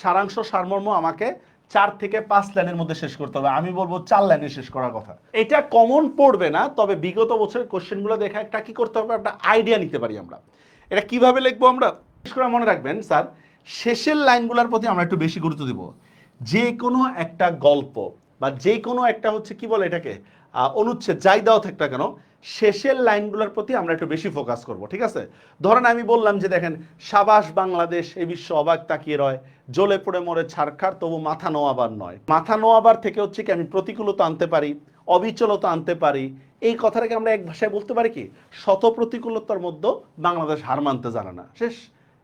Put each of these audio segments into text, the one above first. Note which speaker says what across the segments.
Speaker 1: সারাংশ সারমর্ম আমাকে চার থেকে পাঁচ লাইনের মধ্যে শেষ করতে হবে। আমি বলব চার লাইনে শেষ করার কথা। এটা কমন পড়বে না, তবে বিগত বছরের কোশ্চেনগুলো দেখে একটা কি করতে হবে, একটা আইডিয়া নিতে পারি আমরা। এটা কীভাবে লিখব আমরা? বিশেষ করে মনে রাখবেন, স্যার, শেষের লাইনগুলোর প্রতি আমরা একটু বেশি গুরুত্ব দিব। যে কোনো একটা গল্প বা যে কোনো একটা হচ্ছে, কি বলে এটাকে? অনুচ্ছেদ, যাই দাও থাকটা কেন শেষের লাইনগুলোর প্রতি আমরা একটু বেশি ফোকাস করব, ঠিক আছে? ধরেন আমি বললাম যে, দেখেন, সাবাস বাংলাদেশ, এই বিশ্ব অবাক তাকিয়ে রয়, জ্বলে পড়ে মরে ছাড়খার তবু মাথা নোয়াবার নয়। মাথা নোয়াবার থেকে হচ্ছে কি, আমি প্রতিকূলতা আনতে পারি, অবিচলতা আনতে পারি, এই কথাটাকে আমরা এক ভাষায় বলতে পারি কি, শত প্রতিকূলতার মধ্যে বাংলাদেশ হার মানতে জানে না। শেষ,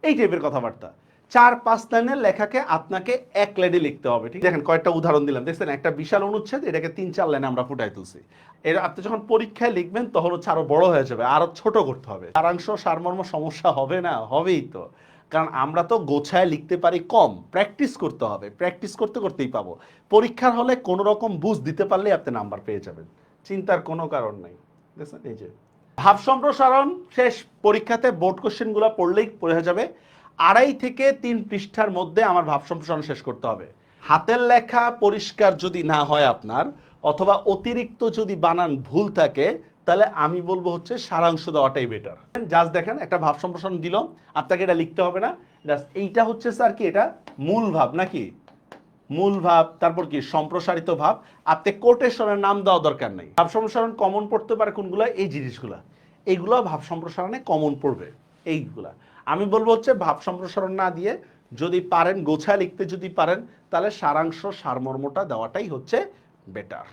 Speaker 1: এই টাইপের কথাবার্তা। চার পাঁচ লাইনের লেখাকে আপনাকে এক লাইনে লিখতে হবে, ঠিক দেখেন কয়েকটা উদাহরণ দিলাম। দেখছেন, একটা বিশাল অনুচ্ছেদ, এটাকে তিন চার লাইনে আমরা ফুটাই তুলছি। এর আপনি যখন পরীক্ষায় লিখবেন, তখন হচ্ছে আরও বড় হয়ে যাবে, আরও ছোট করতে হবে। সারাংশ, সারমর্ম সমস্যা হবে না, হবেই তো। কারণ আমরা তো গোছায় লিখতে পারি কম, প্র্যাকটিস করতে হবে, প্র্যাকটিস করতে করতেই পাবো। পরীক্ষার হলে কোনো রকম বুঝ দিতে পারলেই আপনি নাম্বার পেয়ে যাবেন। চিন্তার কোনো কারণ নাই। দেখছেন, এই যে। ভাব সম্প্রসারণ শেষ, পরীক্ষাতে বোর্ড কোশ্চেনগুলো পড়লেই পড়ে যাবে। আড়াই থেকে তিন পৃষ্ঠার মধ্যে আমার ভাব সম্প্রসারণ শেষ করতে হবে। হাতের লেখা পরিষ্কার যদি না হয় আপনার, অথবা অতিরিক্ত যদি বানান ভুল থাকে, তাহলে আমি বলব হচ্ছে সারাংশ দেওয়াটাই বেটার জাস্ট দেখেন, একটা ভাব সম্প্রসারণ দিল, আপনাকে এটা লিখতে হবে না। জাস্ট এইটা হচ্ছে স্যার কি, এটা মূল ভাব নাকি? মূল ভাব, তারপর কি, সম্প্রসারিত ভাব। আপনি কোটেশনের নাম দেওয়া দরকার নেই। ভাব সম্প্রসারণ কমন পড়তে পারে কোনগুলো? এই জিনিসগুলা। এইগুলো ভাব সম্প্রসারণে কমন পড়বে। এইগুলা। আমি বলব হচ্ছে ভাব সম্প্রসারণ না দিয়ে যদি পারেন, গোছায় লিখতে যদি পারেন, তাহলে সারাংশ সারমর্মটা দেওয়াটাই হচ্ছে বেটার